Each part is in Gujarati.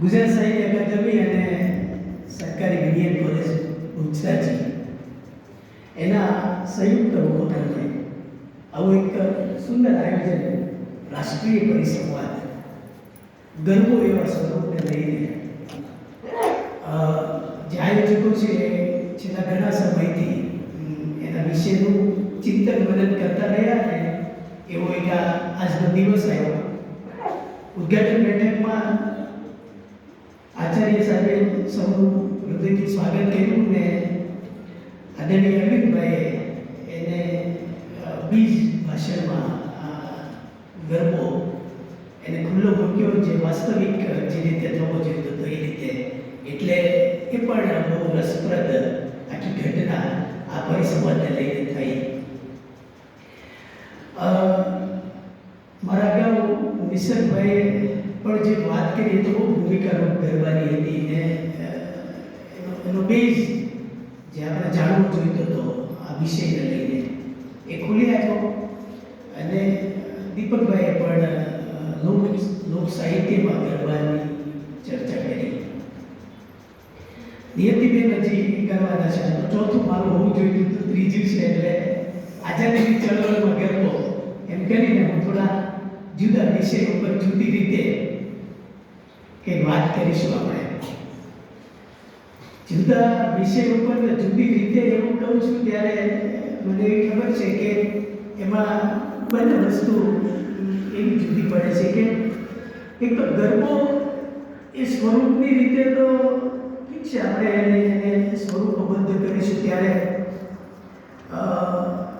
ગુજરાત સાહિત્ય અકાદમી અને સરકારી વિજ્ઞાન કોલેજ ઉચરાજી એના સંયુક્ત ઉપક્રમે આવું એક સુંદર આયોજન રાષ્ટ્રીય પરિસંવાદ, ગરબો એવા સ્વરૂપને લઈને જે આયોજકો છે, છેલ્લા ઘણા સમયથી એના વિશેનું ચિંતન મનન કરતા રહ્યા છે. એવો એક આજનો દિવસ આવ્યો. ઉદ્ઘાટન બેઠકમાં આચાર્ય સાહેબે સૌનું હૃદયથી સ્વાગત કર્યું ને આદરણીય અરવિંદભાઈએ એને બીજ ભાષણમાં ગરબો એને ખુલ્લો મૂક્યો જે વાસ્તવિક જે રીતે થવો જોઈએ તો એ રીતે. એટલે એ પણ બહુ રસપ્રદ આખી ઘટના આ પરિસંવાદને લઈને થઈ. જે વાત કરી તો બહુ ભૂમિકારૂપ કરવાની હતી ને એનો બેઝ જે આપણે જાણવું જોઈતો હતો આ વિષયને લઈને. એ ખુલી આપ્યો અને દીપકભાઈએ પણ લોક લોક સાહિત્યમાં ગરબાની ચર્ચા કરી. નિયતિબેન હજી કરવાના છે. તો ચોથું મારું હોવું જોઈએ તો ત્રીજું છે એટલે આઝાદીની ચળવળમાં ગરબો એમ કરીને હું થોડા જુદા વિષય ઉપર જુદી રીતે કંઈક વાત કરીશું આપણે જુદા વિષય ઉપર ને જુદી રીતે એવું કહું છું ત્યારે મને એવી ખબર છે કે એમાં બંને વસ્તુ એવી જુદી પડે છે કે એક તો ગરબો એ સ્વરૂપની રીતે તો ઠીક છે આપણે એને એને સ્વરૂપબદ્ધ કરીશું ત્યારે. અ,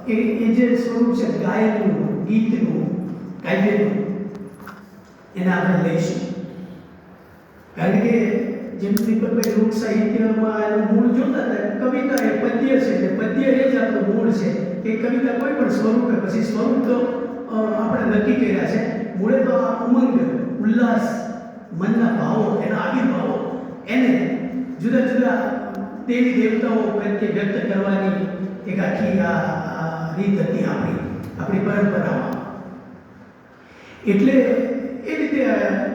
એ એ જે સ્વરૂપ છે ગાયનનું ગીતનું કાવ્યનું એને આપણે લઈશું. કારણ કે જેમ દીપકભાઈ લોક સાહિત્યમાં એનું મૂળ જોતા હતા કવિતા એ પદ્ય છે, એટલે પદ્ય એ જ આપણું મૂળ છે. એ કવિતા કોઈ પણ સ્વરૂપે, પછી સ્વરૂપ તો આપણે નક્કી કર્યા છે. મૂળે તો આ ઉમંગ, ઉલ્લાસ, મનના ભાવો, એના આવિર્ભાવો, એને જુદા જુદા દેવી દેવતાઓ પ્રત્યે વ્યક્ત કરવાની એક આખી આ રીત હતી આપણી આપણી પરંપરામાં. એટલે એ રીતે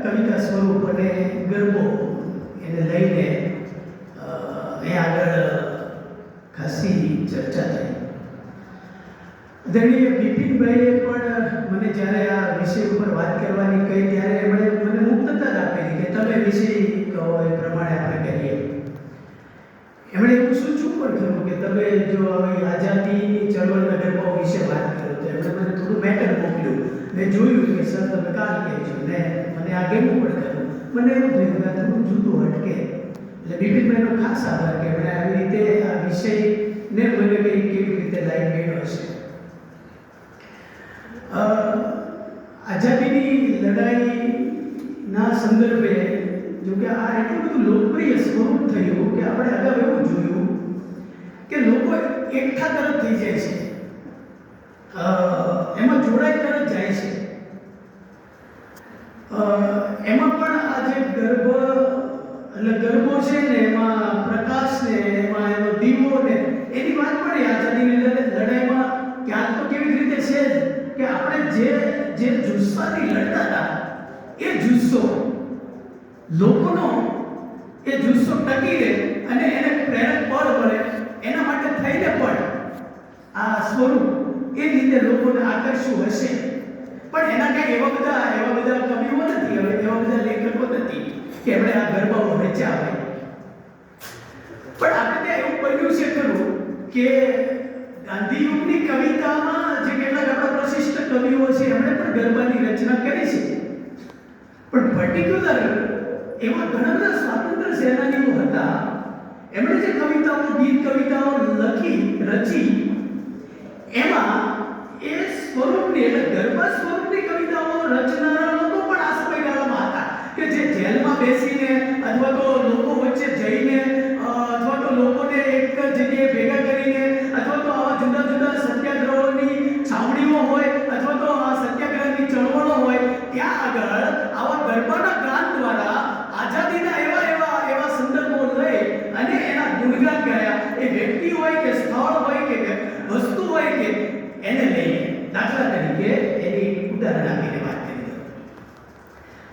કવિતા સ્વરૂપ અને ગરબો એને લઈને એ આગળ ખાસી ચર્ચા થઈ. ધણીએ બિપિનભાઈએ પણ મને જ્યારે આ વિષય ઉપર વાત કરવાની કહી, ત્યારે એમણે મને મુક્તતા આપેલી કે તમે વિષય કહો એ પ્રમાણે આપણે કરીએ. એમણે એવું સૂચવું પણ થયું કે તમે જો હવે આઝાદીની ચળવળના ગરબાઓ વિશે વાત કરો તો એમણે મને થોડું મેટર મોકલ્યું. મેં જોયું કે સર તમે કાલ કહેજો ને મને આ પણ ખરું મને એવું થયું કે થોડું જુદું હટકે એટલે બિપિનભાઈનો ખાસ આભાર કે એમણે આવી રીતે આ વિષયને મને કંઈ કેવી રીતે લાઈન મેળવ્યો છે આઝાદીની લડાઈના સંદર્ભે જો કે આ એટલું બધું લોકપ્રિય સ્વરૂપ થયું કે આપણે અગાઉ એવું જોયું કે લોકો એકઠા તરફ થઈ જાય છે. એમાં જોડાઈ તરફ જાય છે. એમાં પણ આ જે ગર્ભ, એટલે ગરબો છે ને, એમાં પ્રકાશ ને, એમાં એનો દીવો ને, એની વાત પણ આઝાદીની લડ- લડાઈમાં ક્યાંક તો કેવી રીતે છે કે આપણે જે જે જુસ્સાથી લડતા હતા, એ જુસ્સો, લોકોનો એ જુસ્સો ટકી રહે અને એને પ્રેરક બળ મળે એના માટે થઈને પણ આ સ્વરૂપ એ રીતે લોકોને આકર્ષવું હશે. પણ એના કઈ એવા બધા એવા બધા કવિઓ નથી, હવે એવા બધા લેખકો નથી કે એમણે આ ગરબાઓ રચ્યા હોય પણ આપણે ત્યાં એવું બન્યું છે ખરું કે ગાંધી યુગની કવિતામાં જે કેટલાક આપણા પ્રશિષ્ટ કવિઓ છે, એમણે પણ ગરબાની રચના કરી છે. પણ પર્ટિક્યુલર એવા ઘણા બધા સ્વાતંત્ર્ય સેનાનીઓ હતા, એમણે જે કવિતાઓ, ગીત કવિતાઓ લખી, રચી એમાં એ સ્વરૂપની એટલે ધર્મ સ્વરૂપની કવિતાઓ રચનારા લોકો પણ આ સમયગાળામાં હતા કે જે જેલમાં બેસીને અથવા તો લોકો વચ્ચે જઈને આપીને વાત કરી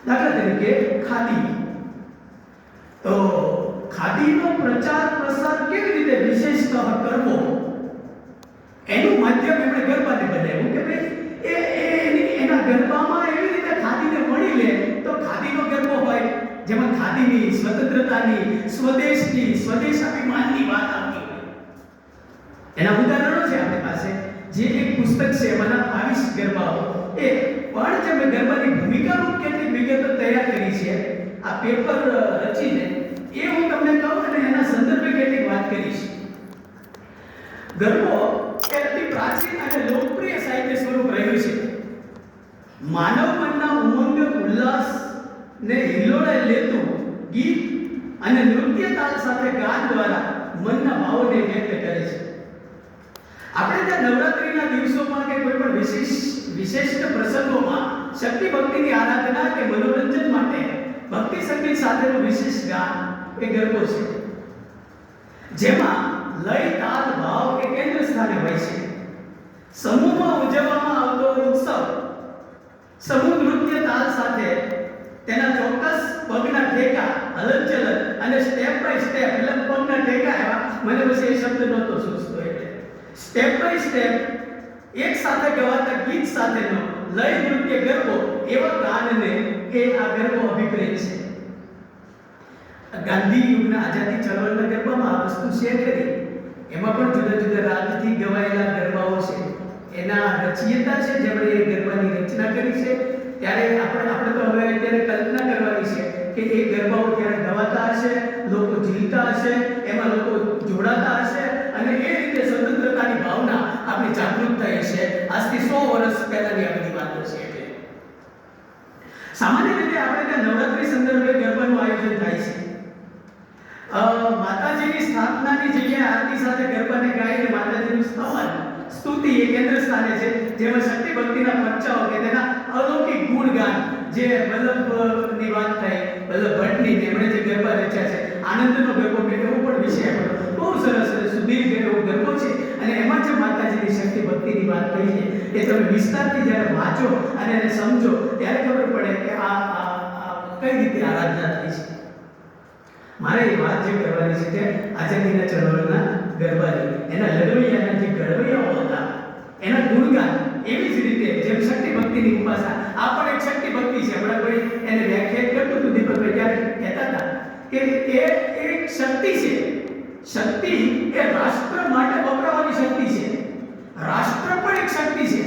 દાખલા તરીકે ખાદી તો ખાદીનો પ્રચાર પ્રસાર કેવી રીતે વિશેષતઃ કરવો એનું માધ્યમ એમણે ગરબાને બનાવ્યું કે ભાઈ એ એની એના ગરબામાં એવી રીતે ખાદીને મળી લે તો ખાદીનો ગરબો હોય જેમાં ખાદીની સ્વતંત્રતાની, સ્વદેશની સ્વદેશ અભિમાનની વાત આવતી હોય. એના ઉદાહરણો છે આપણી પાસે. જે એક પુસ્તક છે એમાંના બાવીસ ગરબાઓ. એ પણ જે મેં ગરબાની ભૂમિકારૂપ કેટલી વિગતો તૈયાર કરી છે, આ પેપર રચીને, એ હું તમને કહું અને એના સંદર્ભે કેટલીક વાત કરીશ. ગરબો એ અતિ પ્રાચીન અને લોકપ્રિય સાહિત્ય સ્વરૂપ રહ્યું છે. માનવ મનના ઉમંગ, ઉલ્લાસ ને હિલોળે લેતું ગીત અને નૃત્ય તાલ સાથે ગાન દ્વારા મનના ભાવોને વ્યક્ત કરે છે. આપણે ત્યાં નવરાત્રિના દિવસોમાં કે કોઈ પણ વિશેષ વિશિષ્ટ પ્રસંગોમાં શક્તિ ભક્તિની આરાધના કે મનોરંજન માટે ભક્તિ સંગીત સાથેનું વિશેષ ગાન એ ગરબો છે. જેમાં લય, તાલ, ભાવ કે કેન્દ્ર સ્થાને હોય છે. સમૂહમાં ઉજવવામાં આવતો ઉત્સવ, સમૂહ નૃત્ય તાલ સાથે તેના ચોક્કસ પગના ઠેકા હલનચલન અને સ્ટેપ બાય સ્ટેપ એટલે પગના ઠેકા એવા, મને પછી એ શબ્દ નહોતો સૂચતો. સ્ટેપ બાય સ્ટેપ એક સાથે ગવાતા ગીત સાથેનો લય નૃત્ય ગરબો એવા ગાનને એ આ ગરબો અભિપ્રેત છે. ગાંધી યુગના આઝાદી ચળવળના ગરબામાં વસ્તુ છે કરી. એમાં પણ જુદા જુદા રાગથી ગવાયેલા ગરબાઓ છે. એના રચયિતા છે, જેમણે એ ગરબાની રચના કરી છે. ત્યારે આપણે આપણે તો હવે અત્યારે કલ્પના કરવાની છે કે એ ગરબાઓ ત્યારે ગવાતા હશે, લોકો જીવતા હશે, એમાં લોકો જોડાતા હશે અને એ રીતે સ્વતંત્રતાની ભાવના આપણી જાગૃત થઈ છે. આજથી સો વર્ષ પહેલાની આ બધી વાતો છે એટલે. સામાન્ય રીતે આપણે ત્યાં નવરાત્રી સંદર્ભે ગરબાનું આયોજન થાય છે. માતાજીની સ્થાપનાની જગ્યાએ આરતી સાથે ગરબાને ગાઈને માતાજીનું સ્તવન, સ્તુતિ એ કેન્દ્ર સ્થાને છે, જેમાં શક્તિ ભક્તિના પરચાઓ કે તેના અલૌકિક ગુણગાન જે વલ્લભની વાત થાય વલ્લભ ભટ્ટની તેમણે જે ગરબા રચ્યા છે, આનંદનો ગરબો એવો પણ વિષય આપણો બહુ સરસ સુધીર એવો ગરબો છે. અને એમાં જે માતાજીની શક્તિ ભક્તિની વાત કહી છે એ તમે વિસ્તારથી જ્યારે વાંચો અને એને સમજો, ત્યારે ખબર પડે કે આ કઈ રીતે આરાધના થઈ છે. મારે એ વાત જે કરવાની છે કે આઝાદીના ચળવળના ગરબાની, એના લડવૈયાના જે ગરબૈયાઓ હતા, એના ગુણગાન એવી જ રીતે જેમ શક્તિ ભક્તિની ઉપાસના, આ પણ એક શક્તિ ભક્તિ છે. હમણાં કોઈ એને વ્યાખ્યાયિત કરતું હતું દીપકભાઈ ત્યારે કહેતા હતા કે એ એક શક્તિ છે. શક્તિ એ રાષ્ટ્ર માટે વપરાવાની શક્તિ છે. રાષ્ટ્ર પણ એક શક્તિ છે.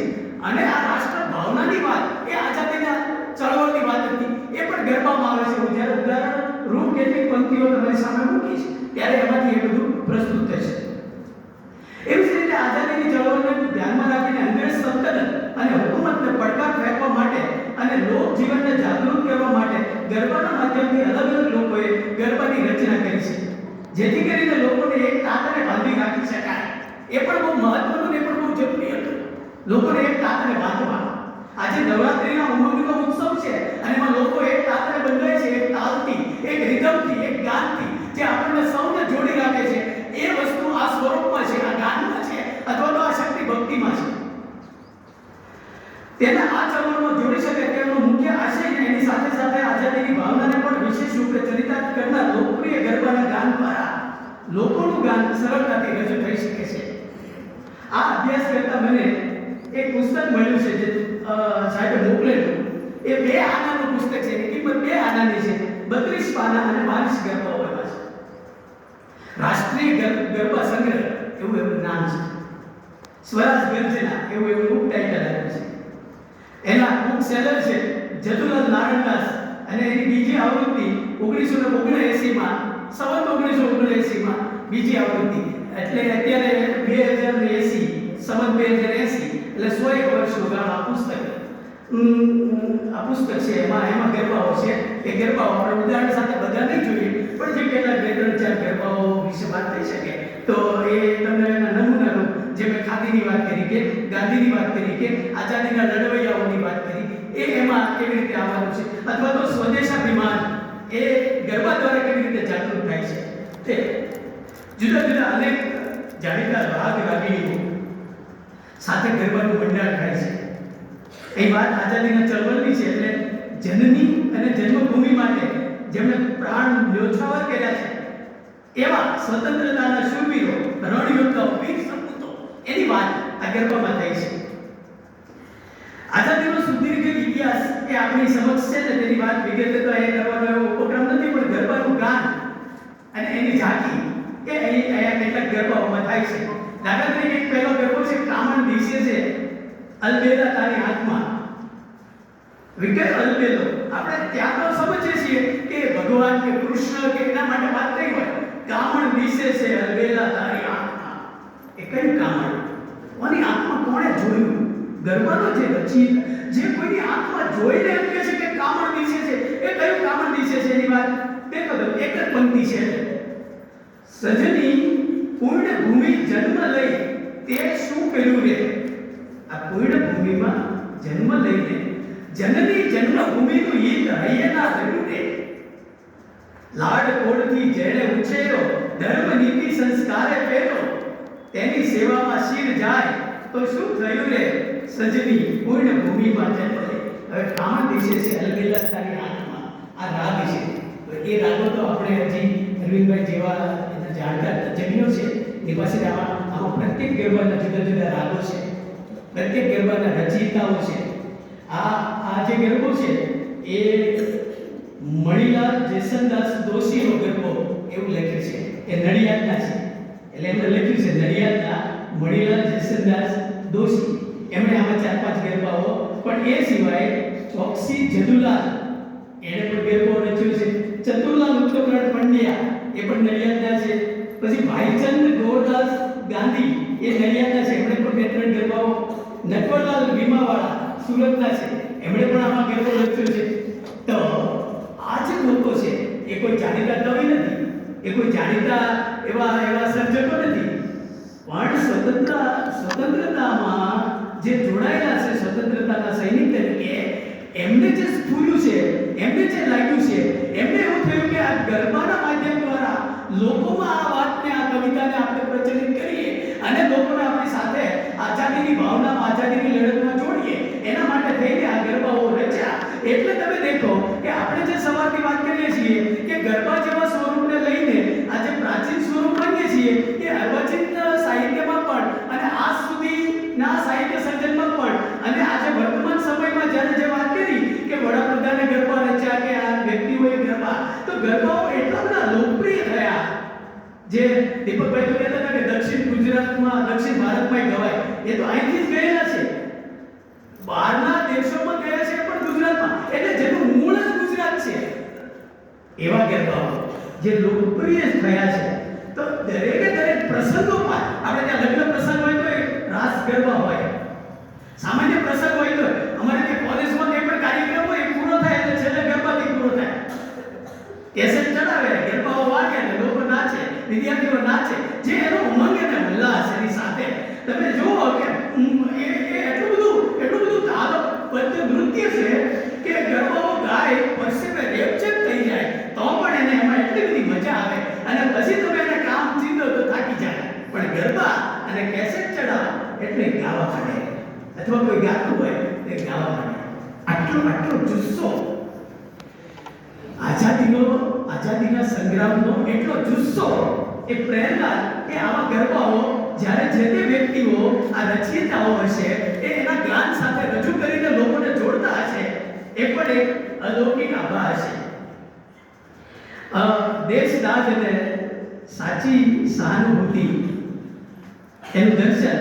અને આ રાષ્ટ્ર ભાવનાની વાત, એ આઝાદીના ચળવળની વાત હતી. એ પણ ગરબામાં આવે છે. હું જ્યારે ઉદાહરણ રૂપ કેટલીક પંક્તિઓ તમારી સામે મૂકીશ, ત્યારે એમાંથી એ બધું પ્રસ્તુત થશે. એવી આઝાદીની ચળવળને ધ્યાનમાં રાખીને અંગ્રેજ સલ્તનત અને હુકુમતને પડકાર ફેંકવા માટે અને લોક જીવનને જાગૃત કરવા માટે ગરબાના માધ્યમથી અલગ અલગ લોકોએ ગરબાની રચના કરી છે. જેથી કરીને લોકોને એક તાતને બાંધી રાખી શકાય. એ પણ બહુ મહત્વનું એ પણ બહુ જરૂરી હતું. લોકોને એક તાતને બાંધવા. આજે નવરાત્રીના ઉમંગનો ઉત્સવ છે અને એમાં લોકો એક તાતને બંધાય છે, એક તાલથી, એક રિધમથી, એક ગાનથી, જે આપણને સૌને જોડી રાખે છે એ વસ્તુ આ સ્વરૂપમાં છે આ ગાનમાં છે અથવા તો આ શક્તિ ભક્તિમાં છે તેને આ ચળવળમાં જોડી શકે તેનો મુખ્ય આશય એની સાથે સાથે આઝાદીની ભાવનાને પણ વિશેષ રૂપે ચરિતાર્થ કરનાર લોકપ્રિય ગરબાના ગાન દ્વારા લોકોનું ગાન સરળતાથી રજૂ થઈ શકે છે. આ અભ્યાસ કરતા મને એક પુસ્તક મળ્યું છે જે સાહેબે મોકલેલું. એ બે આનાનું પુસ્તક છે. એની કિંમત બે આનાની છે. બત્રીસ પાના અને બાવીસ ગરબા હોય છે. રાષ્ટ્રીય ગરબા સંગ્રહ એવું એનું નામ છે. સ્વરાજ ગર્જના એવું બુક ટાઇટલ છે. એના બુક સેલર છે, જદુલાલ નારણદાસ અને એની બીજી આવૃત્તિ ઓગણીસો ને ઓગણએંસીમાં સવત ઓગણીસો ઓગણએંસીમાં બીજી આવૃત્તિ. એટલે અત્યારે બે હજાર ને એંસી સવત બે હજાર એંસી એટલે સો એક વર્ષનું ગાળો આ પુસ્તક. આ પુસ્તક છે, એમાં એમાં ગરબાઓ છે, એ ગરબાઓ આપણે ઉદાહરણ સાથે બધા નહીં જોઈએ, પણ જે કેટલાક બે ત્રણ ચાર ગરબાઓ વિશે વાત થઈ શકે, તો એ તમને એના નમૂનારૂપ જે મેં ખાદીની વાત કરી કે ગાંધીની વાત કરી કે આઝાદીના લડવૈયાઓની વાત કરી, એ એમાં કેવી રીતે આવવાનું છે? અથવા તો સ્વદેશાભિમાન એ ગરબા દ્વારા કેવી રીતે જાગૃત થાય છે? તે જુદા જુદા અનેક જાણીતા રાગ રાગીણીઓ સાથે ગરબાનું ભંડાર થાય છે. એ વાત આઝાદીના ચળવળની છે એટલે જનની અને જન્મભૂમિ માટે જેમણે પ્રાણ ન્યોછાવર કર્યા છે, એવા સ્વતંત્રતાના શૂરવીરો, રણયોદ્ધાઓ, વીર એની વાત આ ગરબામાં થઈ છે. આઝાદીનો સુદીર્ઘ ઇતિહાસ એ આપણી સમક્ષ છે ને તેની વાત વિગતે તો અહીંયા કરવાનો એવો ઉપક્રમ નથી, પણ ગરબાનું ગાન અને એની ઝાંકી એ અહીં અહીંયા કેટલાક ગરબાઓમાં થાય છે. દાખલા તરીકે પહેલો ગરબો છે કામણ દિશે છે, અલબેલા તારી હાથમાં. વિકેટ અલબેલો. આપણે ત્યાં તો સમજીએ છીએ કે ભગવાન કે કૃષ્ણ કે એના માટે વાત નહીં હોય. કામણ દિશે છે, અલબેલા તારી આંખમાં એ કઈ કામણ કોની આંખમાં કોણે જોયું? ગરબાનો જે રચિત જે કોઈની આંખમાં જોઈને એમ કહે છે કે કામણ દિશે છે. એ કયું કામણ દિશે છે એની વાત? બે તો એક જ પંક્તિ છે. સજની પૂર્ણ ભૂમિ જન્મ લઈ તે શું કર્યું રે? આ પૂર્ણ ભૂમિમાં જન્મ લઈને જનની જન્મભૂમિનું હિત હૈયેના થયું રે. લાડ કોડથી જેણે ઉછેર્યો ધર્મ નીતિ સંસ્કારે પહેરો. તેની સેવામાં શિર જાય તો શું થયું રે? સજની પૂર્ણ ભૂમિમાં જન્મ લે. હવે કામ દિશે છે અલગેલા તારી આંખમાં આ રાગ છે. એ રાગો તો આપણે હજી અરવિંદભાઈ જેવા જાણકાર તજજ્ઞો છે. એ પાસે આમાં પ્રત્યેક ગરબાના જુદા જુદા રાગો છે. પ્રત્યેક ગરબાના રચયિતાઓ છે. આ આ જે ગરબો છે, એ મણિલાલ જેસનદાસ દોશીનો ગરબો એવું લખ્યું છે. એ નડિયાદના છે. એટલે એમણે લખ્યું છે, નડિયાદના મણિલાલ જેસનદાસ દોશી. એમણે આમાં ચાર પાંચ ગરબાઓ, પણ એ સિવાય ચોકસી જદુલાલ એણે પણ ગરબો રચ્યો છે. ચતુરલાલ ઉત્તમરણ પંડ્યા, એ પણ નડિયાદના છે. પછી ભાઈચંદ ગોરદાસ ગાંધી, એ નડિયાદના છે. એમણે પણ બે ત્રણ ગરબાઓ. નટવરલાલ ભીમાવાળા સુરતના છે. એમણે પણ આમાં ગરબો રચ્યો છે. તો આ જે લોકો છે, એ કોઈ જાણીતા કવિ નથી. એ કોઈ જાણીતા એવા એવા સર્જકો નથી. પણ સ્વતંત્રતા સ્વતંત્રતામાં જે જોડાયેલા છે, સ્વતંત્રતાના સૈનિક તરીકે એમને જે સ્ફૂર્યું છે, એમને જે લાગ્યું છે, એમને એવું થયું કે આ ગરબાના માધ્યમ દ્વારા લોકોમાં આ વાતને, આ કવિતાને આપણે પ્રચલિત કરીએ અને લોકોને આપણી સાથે આઝાદીની ભાવનામાં આઝાદીની લડતમાં જોડીએ. એના માટે થઈને આ ગરબાઓ રચ્યા. એટલે તમે દેખો કે આપણે જે સવારથી વાત કરીએ છીએ કે ગરબા જેવા સ્વરૂપને લઈને આજે પ્રાચીન સ્વરૂપ માનીએ છીએ એ અર્વાચીન સાહિત્યમાં પણ અને આજ સુધીના સાહિત્ય સર્જનમાં પણ અને આજે વર્તમાન સમયમાં જ્યારે જે વાત કરી કે વડાપ્રધાને ગરબા રચ્યા કે આ વ્યક્તિઓએ ગરબા તો ગરબાઓ એટલા બધા લોકપ્રિય થયા જે દીપકભાઈ તો કહેતા હતા કે દક્ષિણ ગુજરાતમાં દક્ષિણ ભારતમાં ગવાય એ તો અહીંથી જ ગયેલા છે બહારના દેશોમાં ગયા છે પણ ગુજરાતમાં એટલે જેનું મૂળ જ ગુજરાત છે એવા ગરબાઓ જે લોકપ્રિય થયા છે તો દરેકે દરેક પ્રસંગોમાં આપણે ત્યાં લગ્ન પ્રસંગ હોય તો એ રાસ ગરબા હોય સામાન્ય પ્રસંગ હોય તો અમારે ત્યાં કોલેજમાં કંઈ પણ કાર્યક્રમ હોય એ પૂરો થાય એટલે છેલ્લે ગરબાથી પૂરો થાય કેસેટ ચડાવે ગરબાઓ વાગે અને લોકો નાચે, વિદ્યાર્થીઓ નાચે, જે એનો ઉમંગ અને ઉલ્લાસ એની સાથે. તમે જુઓ કે ઉમ, એ એ એટલું બધું એટલું બધું તાલબદ્ધ નૃત્ય છે કે ગરબાઓ ગાય પરસેવે રેપચેપ થઈ જાય તો પણ એને એમાં એટલી બધી મજા આવે અને પછી તમે એને કામ ચીંધો તો થાકી જાય પણ ગરબા અને કેસેટ ચડાવો એટલે ગાવા માંડે અથવા કોઈ ગાતું હોય તે ગાવા માંડે આટલો આટલો જુસ્સો આઝાદીનો આઝાદીના સંગ્રામનો એટલો જુસ્સો એ પ્રેરણા કે આવા ગરબાઓ જ્યારે જે તે વ્યક્તિઓ આ રચયિતાઓ હશે એ એના જ્ઞાન સાથે રજૂ કરીને લોકોને જોડતા હશે એ પણ એક અલૌકિક આભા હશે અ, દેશ સાચી સહાનુભૂતિ એનું દર્શન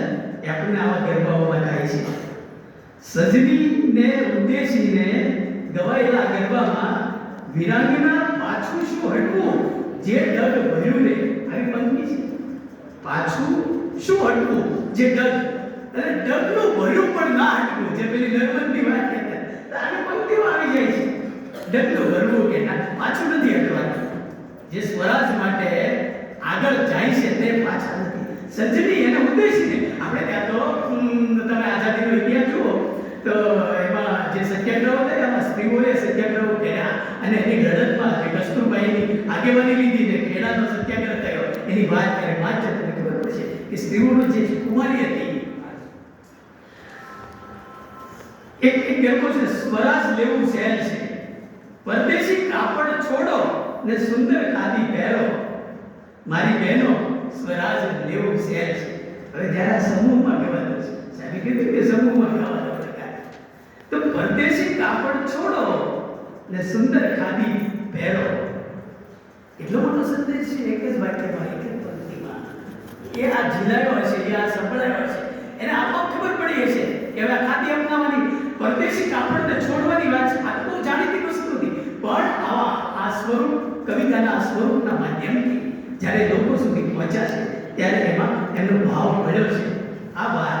આપણને આવા ગરબાઓમાં થાય છે. સજનીને ઉદ્દેશીને ગવાયેલા ગરબામાં વિરાંગના પાછું શું હટવું? જે ડગ ભર્યું ને આવી પંક્તિ છે. પાછું શું હટવું? જે ડગ. અને ડગનું ભર્યું પણ ના હટવું, જે પેલી નર્મદની વાત કહેતા. આવી આની પંક્તિઓ આવી જાય છે. ડગનું ભરવું કે પાછું નથી હટવાનું. જે સ્વરાજ માટે આગળ જાય છે તે પાછા નથી સજ્જની એને ઉદ્દેશીને આપણે ત્યાં તો તમે આઝાદીનો ઇતિહાસ જુઓ, તો એમાં જે સત્યાગ્રહ થયા એમાં સ્ત્રીઓએ સત્યાગ્રહ કર્યા અને એની લડતમાં જે કસ્તુરબાઈની આગેવાની લીધી ને ખેડાનો સત્યાગ્રહ થયો, એની વાત કરે વાત છે તમને ખબર પડશે કે સ્ત્રીઓનો જે કુમારી હતી એક એક ગરબો છે, સ્વરાજ લેવું સહેલ છે. પરદેશી કાપડ છોડો. ને સુંદર ખાદી પહેરો. મારી બહેનો સ્વરાજ લેવું સહેજ છે. હવે જ્યારે આ સમૂહમાં કહેવાતું છે, સાહેબે કીધું કે સમૂહમાં કહેવાનો પ્રકાર. તો પરદેશી કાપડ છોડો ને સુંદર ખાદી પહેરો. એટલો મોટો સંદેશ છે, એક જ વાક્યમાં, એક જ પંક્તિમાં. એ આ જિલ્લાનો છે, એ આ સંભળાયો છે. એને આપોઆપ ખબર પડી હશે કે હવે ખાદી અપનાવવાની, પરદેશી કાપડને છોડવાની વાત છે. આ તો જાણીતી વસ્તુ હતી. પણ આવા આ સ્વરૂપ, કવિતાના સ્વરૂપના માધ્યમથી જ્યારે લોકો સુધી પહોંચ્યા છે, ત્યારે એમાં એમનો ભાવ મળ્યો છે. આ વાત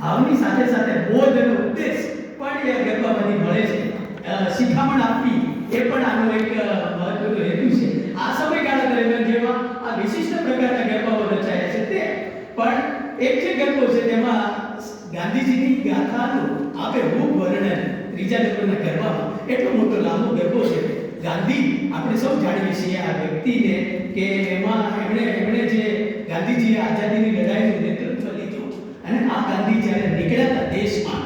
ભાવની સાથે સાથે બોધનો ઉદ્દેશ પણ એ ગરબામાંથી મળે છે. શિખામણ આપવી એ પણ આનો એક મહત્વનો હેતુ છે. આ સમયગાળા દરમિયાન જેમાં આ વિશિષ્ટ પ્રકારના ગરબાઓ રચાયા છે તે, પણ એક જે ગરબો છે તેમાં ગાંધીજીની ગાથાનું આપે રૂપ વર્ણન ત્રીજા નંબરના ગરબામાં. એટલો મોટો લાંબો ગરબો છે. ગાંધી આપણે સૌ જાણીએ છીએ આ વ્યક્તિને કે એમાં એમણે એમણે જે ગાંધીજીએ આઝાદીની લડાઈનું નેતૃત્વ લીધું અને આ ગાંધી જ્યારે નીકળ્યા હતા દેશમાં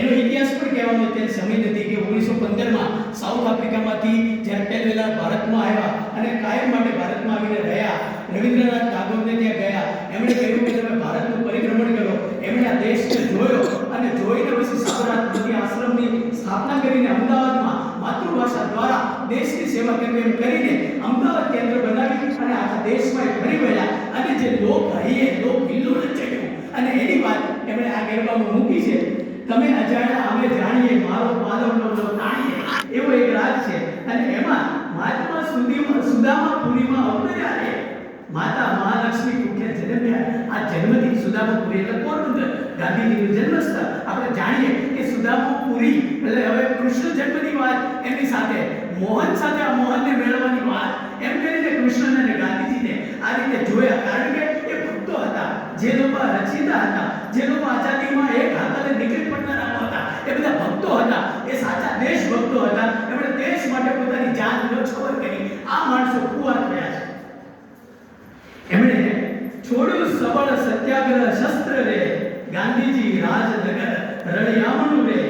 એનો ઇતિહાસ પણ કહેવાનો અત્યારે સમય નથી કે ઓગણીસો પંદરમાં સાઉથ આફ્રિકામાંથી જ્યારે પહેલા ભારતમાં આવ્યા અને કાયમ માટે ભારતમાં આવીને રહ્યા, રવિન્દ્રનાથ ટાગોરને ત્યાં ગયા, એમણે કહ્યું કે તમે ભારતનું પરિભ્રમણ કરો, એમણે આ દેશને જોયો અને જોઈને પછી સાબરમતી આશ્રમની સ્થાપના કરીને અમદાવાદમાં માતૃભાષા દ્વારા દેશની સેવા કરવી એમ કરીને અમદાવાદ કેન્દ્ર બનાવી અને આખા દેશમાં ફરી વળ્યા. અને જે લોક હૈયે લોક હિલ્લોળ ચડ્યું અને એની વાત એમણે આ ગરબામાં મૂકી છે. તમે અજાણ્યા, અમે જાણીએ, મારો માધવનો લો તાણીએ. એવો એક રાગ છે. અને એમાં મહાત્મા સુધીમાં સુદામાપુરીમાં અવતર્યા છે. માતા મહાલક્ષ્મી કુખે જન્મ્યા. આ જન્મથી સુદામાપુરી. એટલે પોરબંદર ગાંધીજીનું જન્મસ્થળ. આપણે જાણીએ કે સુદામાપુરી, એટલે હવે કૃષ્ણ જન્મની વાત એમની સાથે, મોહન સાથે આ મોહનને મેળવવાની વાત. એમ કરીને કૃષ્ણ અને ગાંધીજીને આ રીતે જોયા. કારણ કે એ ભક્તો હતા જે લોકો રચિતા હતા જે લોકો આઝાદીમાં એક હાથે નીકળી પડનારા હતા. એ બધા ભક્તો હતા. એ સાચા દેશભક્તો હતા. એમણે દેશ માટે પોતાની જાન ન્યોછાવર કરી. આ માણસો કુંવાર થયા છે. છોડ્યું સબળ સત્યાગ્રહ શસ્ત્ર રે ગાંધીજી રાજનગર રળિયામણું રે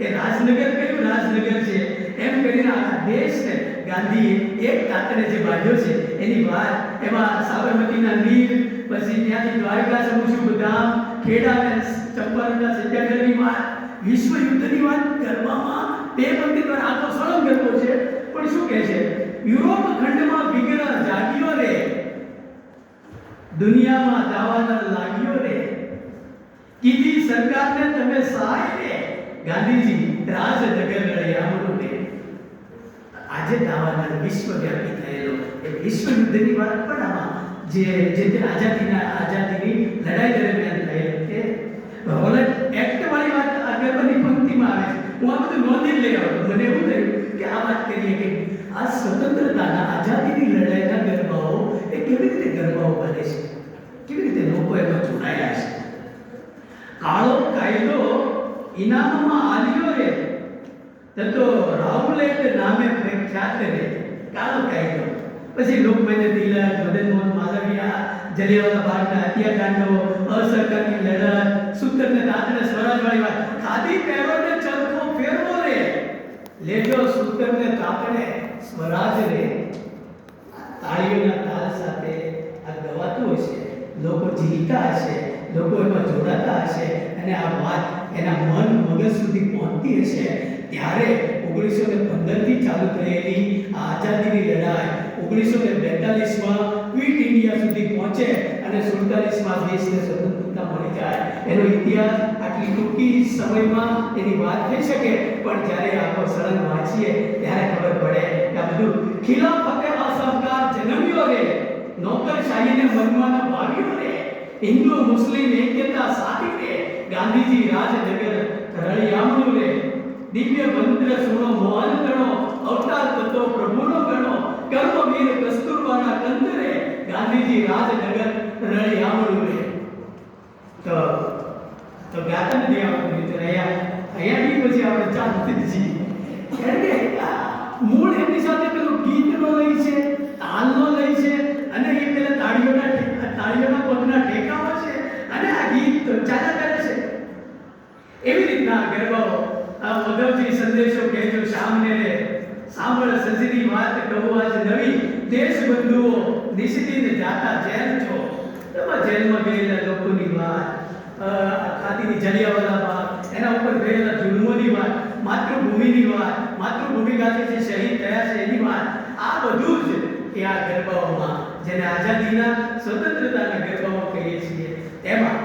એ રાજનગર કયું રાજનગર છે એમ કરીને આખા દેશને ગાંધી એક કાતરે જે બાંધ્યો છે એની વાત એમાં સાબરમતીના નીર પછી ત્યાંથી દ્વારકા સમુસુ ધામ ખેડા અને ચંપારણના સત્યાગ્રહની વાત, વિશ્વ યુદ્ધની વાત કરવામાં તે પંક્તિ દ્વારા આખો સળંગ ગરબો છે. પણ શું કહે છે? યુરોપ ખંડમાં વિગ્રહ જાગ્યો રે. દુનિયામાં દાવાનળ લાગ્યો રે. કીધી સરકારને તમે સહાય રે? ગાંધીજી રાજનગર લડ્યામણું રે. આજે દાવાનળ વિશ્વવ્યાપી થયેલો એ વિશ્વ યુદ્ધની વાત પણ આમાં જે જે તે આઝાદીના આઝાદીની લડાઈ દરમિયાન થયેલી તે રોલેટ એક્ટ વાળી વાત આ ગરબાની પંક્તિમાં આવે છે. હું આ બધું નોંધી જ લઈ આવ્યો મને એવું થયું કે આ વાત કરીએ કે આ સ્વતંત્રતાના આઝાદીની લડાઈના ગરબાઓ એ કેવી રીતે ગરબાઓ બને છે? કેવી રીતે લોકો એમાં જોડાયા છે કાળો કાયદો ઇનામમાં આલ્યો રે તો રાહુલ એક નામે પ્રખ્યાત રે કાળો કાયદો પછી લોકમાન્ય તિલક મદન મોહન માલવિયા જલિયાવાલા બાગના હત્યાકાંડો અસહકારની લડત સૂતરને દાંતને સ્વરાજવાળી વાત ખાદી પહેરો ને ચરખો ફેરવો રે લેજો સૂત્રને તાપણે સ્વરાજ રે તાળીઓના તાલ સાથે આ ગવાતું હશે લોકો જીવતા હશે, લોકો એમાં જોડાતા હશે અને આ વાત એના મન મગજ સુધી પહોંચતી હશે, ત્યારે ઓગણીસો ને પંદરથી ચાલુ થયેલી આ આઝાદીની લડાઈ ઓગણીસો ને બેતાલીસમાં ક્વિટ ઇન્ડિયા સુધી પહોંચે અને સુડતાલીસમાં દેશને સ્વતંત્રતા મળી જાય. એનો ઇતિહાસ આટલી ટૂંકી સમયમાં એની વાત થઈ શકે, પણ જ્યારે આપણો સળંગ વાંચીએ ત્યારે ખબર પડે કે આ બધું ખિલાફતે અસહકાર જન્મ્યો રે. નોકરશાહીને મનમાં ભાવ્યો રે હિન્દુ, મુસ્લિમ, એકતા સાધી રે ગાંધીજી રાજનગર રળિયામણું રે દિવ્ય મંત્ર સુણો, મોહન ગણો, અવતાર તત્વ પ્રભુનો ગણો. કર્મવીર કસ્તુરબાના કંતરે ગાંધીજી રાજનગર રળિયામણું રે તો તો ગાતા નથી આપણે મિત્ર અહીંયા અહીંયાથી પછી આપણે ચાલતી જ છીએ કારણ કે મૂળ એમની સાથે પેલું ગીતનો લઈ છે, તાલનો લઈ છે અને એ પેલા તાળીઓના તાળીઓના પગના ઠેકાવા છે અને આ ગીત ચાલ્યા કરે છે. એવી રીતના ગરબાઓ આ મધવજી સંદેશો કહેજો સામને રે સાંભળ સજીની વાત કહું આજ નવી. દેશ બંધુઓ નિશ્ચિત જાતા જેલ છો. એમાં જેલમાં ગયેલા લોકોની વાત અ, ખાદીની જલિયાવાલા વાત એના ઉપર ગયેલા જુલ્મોની વાત માતૃભૂમિની વાત માતૃભૂમિ ખાતે જે શહીદ થયા છે એની વાત આ બધું જ આ ગરબાઓમાં જેને આઝાદીના સ્વતંત્રતાના ગરબાઓ કહીએ છીએ. એમાં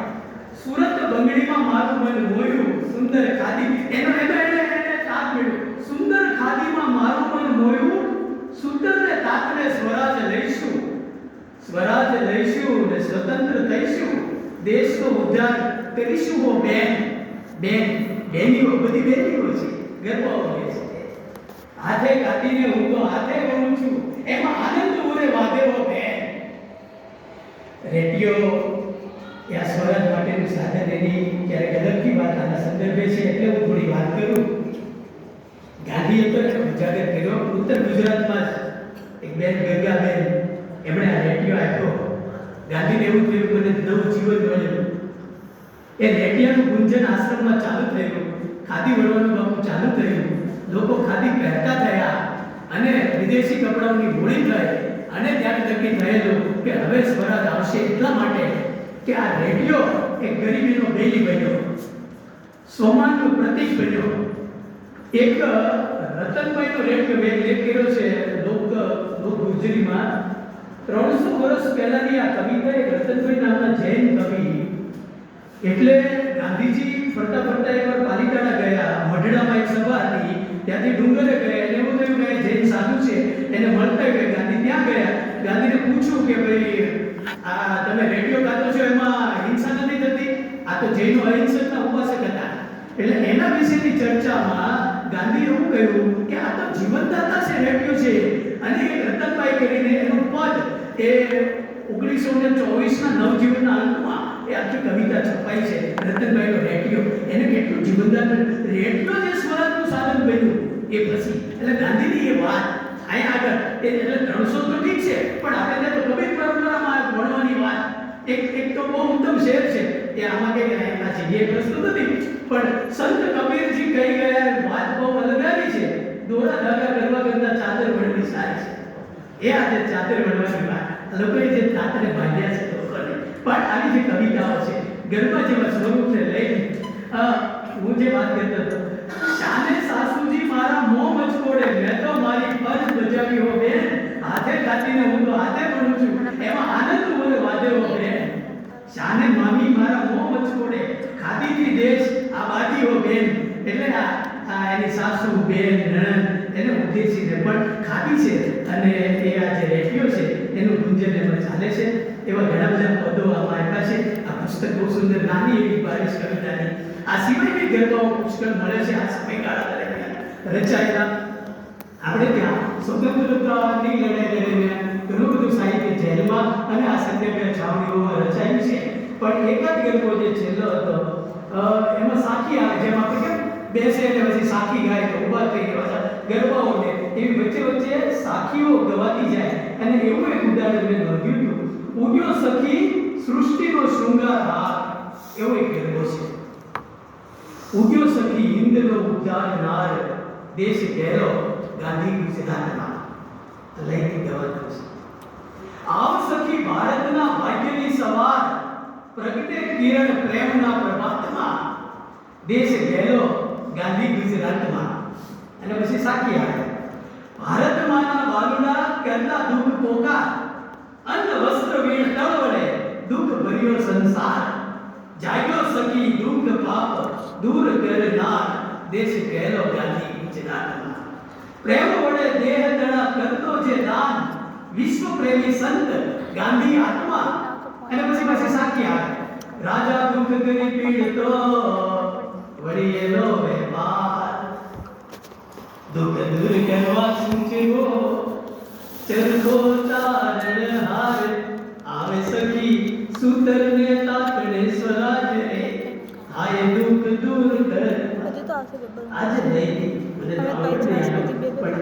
સુરત બંગડીમાં મારું મન મોયું, સુંદર ખાદી. એનો એનો એને એને તાપ મળ્યો. સુંદર ખાદીમાં મારું મન મોયું સુંદર ને તાતને સ્વરાજ લઈશું. સ્વરાજ લઈશું ને સ્વતંત્ર થઈશું. દેશનો ઉદ્ધાર કરીશું હો બેન. બેન, બેનીઓ, બધી બેનીઓ છે. ગરબાઓ છે હાથે કાઢીને હું તો હાથે ગણું છું. એમાં આનંદ ઉરે વાદેવો બે રેડિયો યા સ્વરાજ માટેનું સાધન એની ક્યારેક અલગથી વાત આના સંદર્ભે છે એટલે હું થોડી વાત કરું. ગાંધીએ તો ઉજાગર કર્યો. ઉત્તર ગુજરાતમાં જ એક બેન ગંગાબેન, એમણે આ રેડિયો આપ્યો. ગાંધીને એવું થયું, મને નવું જીવન મળ્યું. એ રેડિયાનું ગુંજન આશ્રમમાં ચાલુ થયું. ખાદી વળવાનું બાપુ ચાલુ થયું. લોકો ખાદી પહેરતા થયા. અને વિદેશી કપડાઓની હોળી થઈ અને ત્યારે નક્કી થયેલું કે હવે સ્વરાજ આવશે એટલા માટે કે આ રેડિયો એ ગરીબીનો બેલી બન્યો. સોમાનનું પ્રતીક બન્યો. એક રતનભાઈનો રેડિયો મેં લેખ કર્યો છે લોક લોક ગુજરીમાં. ત્રણસો વર્ષ પહેલાની આ કવિતા એક રતનભાઈ નામના જૈન કવિ. એટલે ગાંધીજી ફરતા ફરતા એકવાર પાલિતાણા ગયા મઢડામાં એક સભા હતી, ત્યાંથી ડુંગરે ગયા. સાધુ છે, એને મળતા ગયા. ગાંધી ત્યાં ગયા. ગાંધીને પૂછ્યું કે ભાઈ, આ તમે રેડિયો ગાતો છો, એમાં હિંસા નથી થતી? આ તો જૈનો અહિંસકના ઉપાસક હતા. એટલે એના વિશેની ચર્ચામાં ગાંધીએ એવું કહ્યું કે આ તો જીવનદાતા છે, રેડિયો છે. અને એ રતનભાઈ કરીને એનું પદ એ ઓગણીસો ને ચોવીસના નવજીવનના અંતમાં એ આખી કવિતા છપાઈ છે. રતનભાઈનો રેડિયો. એને કેટલું જીવનદાન રેડિયો જે સ્વરાજનું સાધન બન્યું. એ પછી એટલે ગાંધીની એ વાત અહીંયા આગળ એટલે ત્રણસો તો ઠીક છે, પણ આપણે તો કબીર પરંપરામાં ભણવાની વાત, એક એક તો બહુ ઉત્તમ શેર છે કે આમાં કે આ જગ્યાએ પ્રશ્ન નથી. પણ સંત કબીરજી કહી ગયા વાત બહુ અલગ છે. દોરા ધાગા કરવા કરતા ચાદર વળવી સારી છે. એ આજે ચાદર વળવાની વાત. લોકોએ જે ચાદરે બાંધ્યા છે લોકોને પણ આવી જે કવિતાઓ છે, ગરબા જેવા સ્વરૂપને લઈને હું જે વાત કરતો હતો, શાને મારા મોં મચકોડે, મેં તો મારી ફરજ બજાવી હો બે હાથે કાઢીને હું તો હાથે ભણું છું. એમાં આનંદ મને વાદે હો બે શાને મામી મારા મોં મચકોડે. ખાદીથી દેશ આ બાજી હો, બેન. એટલે આ એની સાસુ, બેન, નણંદ, એને ઉદ્દેશીને પણ ખાધી છે અને એ આ જે રેડિયો છે, એનું ગુંજન એમાં ચાલે છે. એવા ઘણા બધા પદો આમાં આપ્યા છે. આ પુસ્તક બહુ સુંદર નાની એવી બારીશ કવિતાની. આ સિવાય બી ગરબાઓ પુષ્કળ મળે છે. આ સમયગાળા રચાયેલા. આપણે ત્યાં સ્વતંત્રતાની લડાઈ દરમિયાન ઘણું બધું સાહિત્ય જેલમાં અને આ સત્યાગ્રહ છાવણીઓમાં રચાયું છે. પણ એકાદ ગરબો જે છેલ્લો હતો એમાં સાખી આવે, જેમ આપણે કેમ બેસે એટલે પછી સાખી ગાય તો ઊભા થઈ ગયા હતા ગરબાઓને. એવી વચ્ચે વચ્ચે સાખીઓ ગવાતી જાય અને એવું એક ઉદાહરણ મેં નોંધ્યું હતું. ઉગ્યો સખી સૃષ્ટિનો શૃંગાર હાર એવો એક ગરબો છે. ઉગ્યો સખી ઇન્દ્રનો ઉદ્ધારનાર દેશ ઘેરો ગાંધી ગુજરાતમાં લઈને ગવાતું છે આવ સખી ભારતના ભાગ્યની સવાર પ્રગટે કિરણ પ્રેમના પ્રભાતમાં દેશ ઘેરો ગાંધી ગુજરાતમાં અને પછી સાખી આવે ભારત માના બાલુડા કરતા દુઃખ પોકાર અન્ન વસ્ત્ર વીણ તળ વડે દુઃખ ભર્યો સંસાર જાગ્યો સખી દુઃખ પાપ દૂર કરનાર દેશ કહેલો ગાંધી ગુજરાતમાં પ્રેમ વડે દેહ તણા કરતો જે દાન વિશ્વ પ્રેમી સંત ગાંધી આત્મા અને પછી પછી સાખી આવે રાજા દુઃખ કરી પીડતો વળી એનો વેપાર દુઃખ દૂર કરવા સૂચવો ચરખો તારણ હાર આવે સખી સૂતર ને તાતણે સ્વરાજ રે હાય દુઃખ દૂર કર હજુ તો આવશે પેપર આજે નહીં પણ.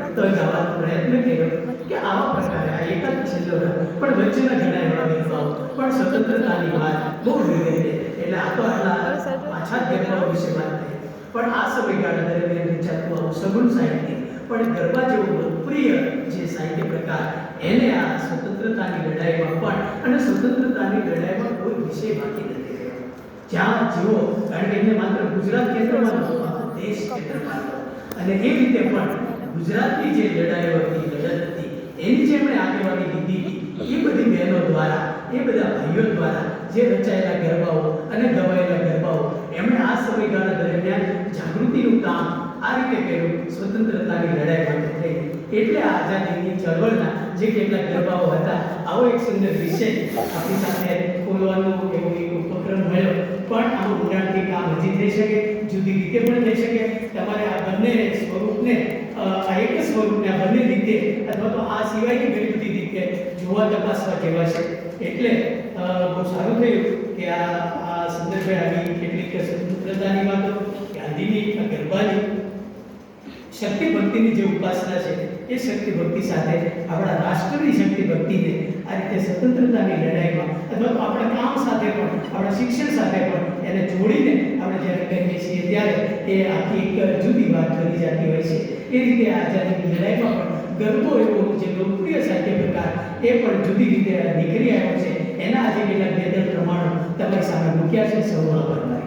પણ વચ્ચેના ઘણા એવા દેખાવ પણ સ્વતંત્રતાની વાત બહુ વિગતે એટલે આ તો આટલા પાછા દેખાવ વિશે વાત થઈ. પણ આ સમયગાળા દરમિયાન વિચારતું આવું સગુણ સાહિત્ય. પણ ગરબા જેવો લોકપ્રિય જે સાહિત્ય પ્રકાર એને આ સ્વતંત્રતાની લડાઈમાં પણ અને સ્વતંત્રતાની લડાઈમાં કોઈ વિષય બાકી નથી રહ્યો. જ્યાં જીવો કારણ કે એમને માત્ર ગુજરાત કેન્દ્રમાં દેશ કેન્દ્રમાં અને એ રીતે પણ ગુજરાતની જે લડાઈઓ હતી, લડત હતી, એની જે એમણે આગેવાની લીધી એ બધી બહેનો દ્વારા, એ બધા ભાઈઓ દ્વારા જે રચાયેલા ગરબાઓ અને ગવાયેલા ગરબાઓ, એમણે આ સમયગાળા દરમિયાન જાગૃતિનું કામ આ રીતે કર્યું, સ્વતંત્રતાની લડાઈ માટે થઈ. એટલે આઝાદીની ચળવળના જે કેટલાક ગરબાઓ હતા, આવો એક સુંદર વિષય આપણી સાથે ખોલવાનો એવો એક ઉપક્રમ મળ્યો. પણ આનું હજી થઈ શકે, જુદી રીતે પણ થઈ શકે. તમારે આ બંને સ્વરૂપને આ એક સ્વરૂપને, આ બંને રીતે, અથવા તો આ સિવાયની ઘણી બધી રીતે જોવા તપાસવા જેવા છે. એટલે બહુ સારું થયું કે આ આ સંદર્ભે આવી કેટલીક સ્વતંત્રતાની વાતો, ગાંધીની ગરબાની શક્તિ ભક્તિની જે ઉપાસના છે, એ શક્તિ ભક્તિ સાથે આપણા રાષ્ટ્રની શક્તિ ભક્તિને આ રીતે સ્વતંત્રતાની લડાઈમાં, અથવા આપણા કામ સાથે પણ, આપણા શિક્ષણ સાથે પણ એને જોડીને આપણે જ્યારે કહીએ છીએ ત્યારે એ આખી એક જુદી વાત બની જતી હોય છે. એ રીતે આઝાદી લડાઈમાં પણ ગરબો એવો જે લોકપ્રિય સાહિત્ય પ્રકાર, એ પણ જુદી રીતે નીકળી આવ્યો છે. એના આજે કેટલાક બે ત્રણ પ્રમાણો તમારી સામે મૂક્યા છે. સૌ આભાર.